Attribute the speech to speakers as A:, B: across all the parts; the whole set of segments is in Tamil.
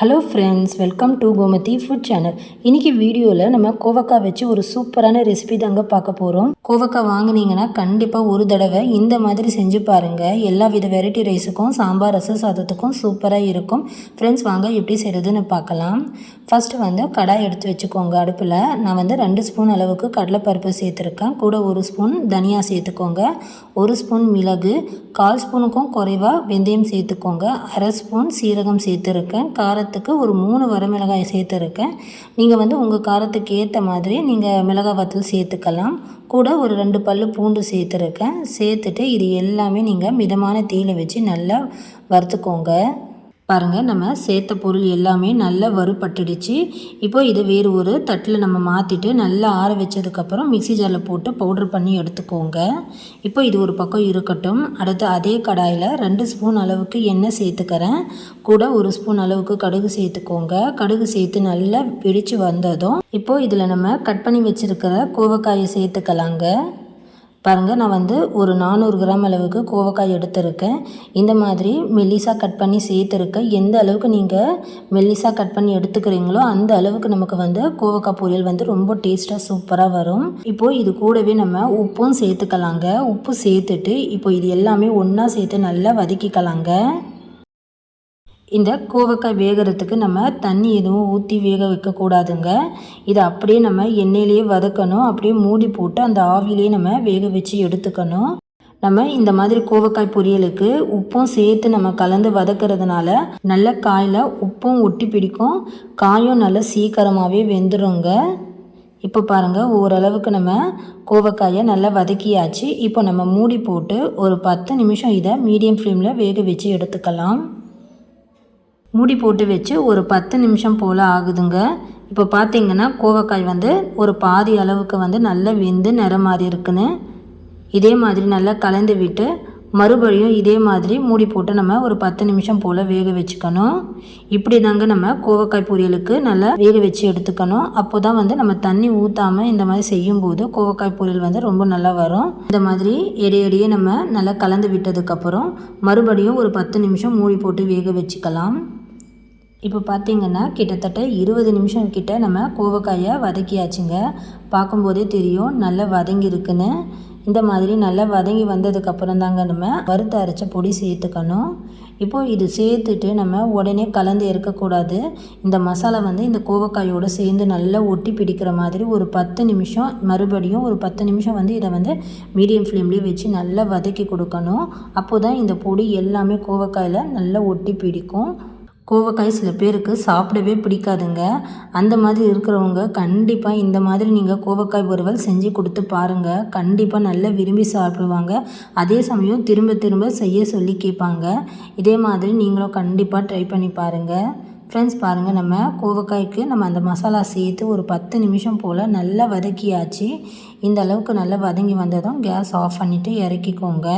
A: Hello friends welcome to Gomathi food channel இன்றைக்கி வீடியோவில் நம்ம கோவக்காய் வச்சு ஒரு சூப்பரான ரெசிபி தாங்க பார்க்க போகிறோம் கோவக்காய் வாங்கினீங்கன்னா கண்டிப்பாக ஒரு தடவை இந்த மாதிரி செஞ்சு பாருங்கள் எல்லா வித வெரைட்டி ரைஸுக்கும் சாம்பார் ரச சாதத்துக்கும் சூப்பராக இருக்கும். ஃப்ரெண்ட்ஸ் வாங்க எப்படி செய்கிறதுன்னு பார்க்கலாம். ஃபஸ்ட்டு வந்து கடாய் எடுத்து வச்சுக்கோங்க. அடுப்பில் நான் வந்து ரெண்டு ஸ்பூன் அளவுக்கு கடலைப்பருப்பு சேர்த்துருக்கேன். கூட ஒரு ஸ்பூன் தனியா சேர்த்துக்கோங்க. ஒரு ஸ்பூன் மிளகு கால் ஸ்பூனுக்கும் குறைவாக வெந்தயம் சேர்த்துக்கோங்க. அரை ஸ்பூன் சீரகம் சேர்த்துருக்கேன். காரத்தை காரத்துக்கு ஒரு மூணு வரமிளகாய் சேர்த்துருக்கேன். நீங்கள் வந்து உங்கள் காரத்துக்கு ஏற்ற மாதிரி நீங்கள் மிளகாய் வத்தல் சேர்த்துக்கலாம். கூட ஒரு ரெண்டு பல் பூண்டு சேர்த்துருக்கேன். சேர்த்துட்டு இது எல்லாமே நீங்கள் மிதமான தீயில வச்சு நல்லா வறுத்துக்கோங்க. பாருங்கள் நம்ம சேர்த்த பொருள் எல்லாமே நல்லா வறுபட்டுடுச்சு. இப்போ இதை வேறு ஒரு தட்டில் நம்ம மாற்றிட்டு நல்லா ஆற வச்சதுக்கப்புறம் மிக்சி ஜாரில் போட்டு பவுட்ரு பண்ணி எடுத்துக்கோங்க. இப்போ இது ஒரு பக்கம் இருக்கட்டும். அடுத்து அதே கடாயில் ரெண்டு ஸ்பூன் அளவுக்கு எண்ணெய் சேர்த்துக்கிறேன். கூட ஒரு ஸ்பூன் அளவுக்கு கடுகு சேர்த்துக்கோங்க. கடுகு சேர்த்து நல்லா பிடிச்சு வந்ததும் இப்போது இதில் நம்ம கட் பண்ணி வச்சுருக்கிற கோவக்காயை சேர்த்துக்கலாங்க. பாருங்கள் நான் வந்து ஒரு நானூறு கிராம் அளவுக்கு கோவக்காய் எடுத்திருக்கேன். இந்த மாதிரி மெல்லிசாக கட் பண்ணி சேர்த்துருக்கேன். எந்த அளவுக்கு நீங்கள் மெல்லிசாக கட் பண்ணி எடுத்துக்கிறீங்களோ அந்த அளவுக்கு நமக்கு வந்து கோவக்காய் பொரியல் வந்து ரொம்ப டேஸ்ட்டாக சூப்பராக வரும். இப்போது இது கூடவே நம்ம உப்பும் சேர்த்துக்கலாங்க. உப்பு சேர்த்துட்டு இப்போ இது எல்லாமே ஒன்றா சேர்த்து நல்லா வதக்கிக்கலாங்க. இந்த கோவக்காய் வேகிறதுக்கு நம்ம தண்ணி எதுவும் ஊற்றி வேக வைக்கக்கூடாதுங்க. இதை அப்படியே நம்ம எண்ணெயிலேயே வதக்கணும். அப்படியே மூடி போட்டு அந்த ஆவிலேயே நம்ம வேக வச்சு எடுத்துக்கணும். நம்ம இந்த மாதிரி கோவக்காய் பொரியலுக்கு உப்பும் சேர்த்து நம்ம கலந்து வதக்கிறதுனால நல்ல காயில் உப்பும் ஒட்டி பிடிக்கும். காயும் நல்லா சீக்கிரமாகவே வெந்துடுங்க இப்போ பாருங்கள் ஓரளவுக்கு நம்ம கோவக்காயை நல்லா வதக்கியாச்சு. இப்போ நம்ம மூடி போட்டு ஒரு பத்து நிமிஷம் இதை மீடியம் ஃப்ளேமில் வேக வச்சு எடுத்துக்கலாம். மூடி போட்டு வச்சு ஒரு பத்து நிமிஷம் போல் ஆகுதுங்க. இப்போ பார்த்தீங்கன்னா கோவக்காய் வந்து ஒரு பாதி அளவுக்கு வந்து நல்லா வெந்து நிறம் மாதிரி இருக்குன்னு. இதே மாதிரி நல்லா கலந்து விட்டு மறுபடியும் இதே மாதிரி மூடி போட்டு நம்ம ஒரு பத்து நிமிஷம் போல் வேக வச்சுக்கணும். இப்படி தாங்க நம்ம கோவக்காய் பொரியலுக்கு நல்லா வேக வச்சு எடுத்துக்கணும். அப்போ தான் வந்து நம்ம தண்ணி ஊற்றாமல் இந்த மாதிரி செய்யும்போது கோவக்காய் பொரியல் வந்து ரொம்ப நல்லா வரும். இந்த மாதிரி எடையடியே நம்ம நல்லா கலந்து விட்டதுக்கப்புறம் மறுபடியும் ஒரு பத்து நிமிஷம் மூடி போட்டு வேக வச்சுக்கலாம். இப்போ பார்த்திங்கன்னா கிட்டத்தட்ட இருபது நிமிஷம் கிட்ட நம்ம கோவக்காயை வதக்கியாச்சுங்க. பார்க்கும்போதே தெரியும் நல்லா வதங்கியிருக்குன்னு. இந்த மாதிரி நல்லா வதங்கி வந்ததுக்கப்புறம் தாங்க நம்ம வறுத்து அரைச்ச பொடி சேர்த்துக்கணும். இப்போது இது சேர்த்துட்டு நம்ம உடனே கலந்து இருக்கக்கூடாது இந்த மசாலா வந்து இந்த கோவக்காயோடு சேர்ந்து நல்லா ஒட்டி பிடிக்கிற மாதிரி ஒரு பத்து நிமிஷம் மறுபடியும் ஒரு பத்து நிமிஷம் வந்து இதை வந்து மீடியம் ஃப்ளேம்லேயே வச்சு நல்லா வதக்கி கொடுக்கணும். அப்போ தான் இந்த பொடி எல்லாமே கோவக்காயில் நல்லா ஒட்டி பிடிக்கும். கோவக்காய் சில பேருக்கு சாப்பிடவே பிடிக்காதுங்க. அந்த மாதிரி இருக்கிறவங்க கண்டிப்பாக இந்த மாதிரி நீங்கள் கோவக்காய் வறுவல் செஞ்சு கொடுத்து பாருங்கள் கண்டிப்பாக நல்லா விரும்பி சாப்பிடுவாங்க. அதே சமயம் திரும்ப திரும்ப செய்ய சொல்லி கேட்பாங்க. இதே மாதிரி நீங்களும் கண்டிப்பாக ட்ரை பண்ணி பாருங்கள் ஃப்ரெண்ட்ஸ் பாருங்கள் நம்ம கோவக்காய்க்கு நம்ம அந்த மசாலா சேர்த்து ஒரு பத்து நிமிஷம் போல் நல்லா வதக்கியாச்சு. இந்த அளவுக்கு நல்லா வதங்கி வந்ததும் கேஸ் ஆஃப் பண்ணிவிட்டு இறக்கிக்கோங்க.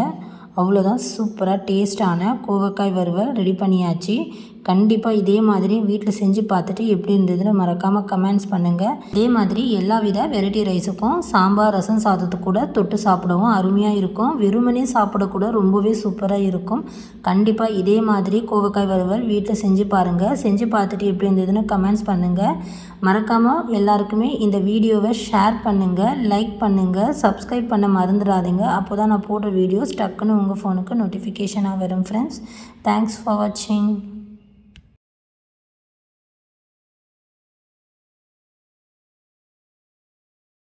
A: அவ்வளோதான் சூப்பராக டேஸ்ட்டான கோவக்காய் வறுவல் ரெடி பண்ணியாச்சு. கண்டிப்பாக இதே மாதிரி வீட்டில் செஞ்சு பார்த்துட்டு எப்படி இருந்ததுன்னு மறக்காமல் கமெண்ட்ஸ் பண்ணுங்கள் இதே மாதிரி எல்லா வித வெரைட்டி ரைஸுக்கும் சாம்பார் ரசம் சாதத்துக்கு கூட தொட்டு சாப்பிடவும் அருமையாக இருக்கும். வெறுமனே சாப்பிடக்கூட ரொம்பவே சூப்பராக இருக்கும். கண்டிப்பாக இதே மாதிரி கோவக்காய் வறுவல் வீட்டில் செஞ்சு பாருங்கள் செஞ்சு பார்த்துட்டு எப்படி இருந்ததுன்னு கமெண்ட்ஸ் பண்ணுங்கள் மறக்காமல் எல்லாருக்குமே இந்த வீடியோவை ஷேர் பண்ணுங்கள் லைக் பண்ணுங்கள் சப்ஸ்கிரைப் பண்ண மறந்துடாதீங்க. அப்போ தான் நான் போடுற வீடியோஸ் டக்குன்னு உங்கள் ஃபோனுக்கு நோட்டிஃபிகேஷனாக வரும் ஃப்ரெண்ட்ஸ் தேங்க்ஸ் ஃபார் வாட்சிங்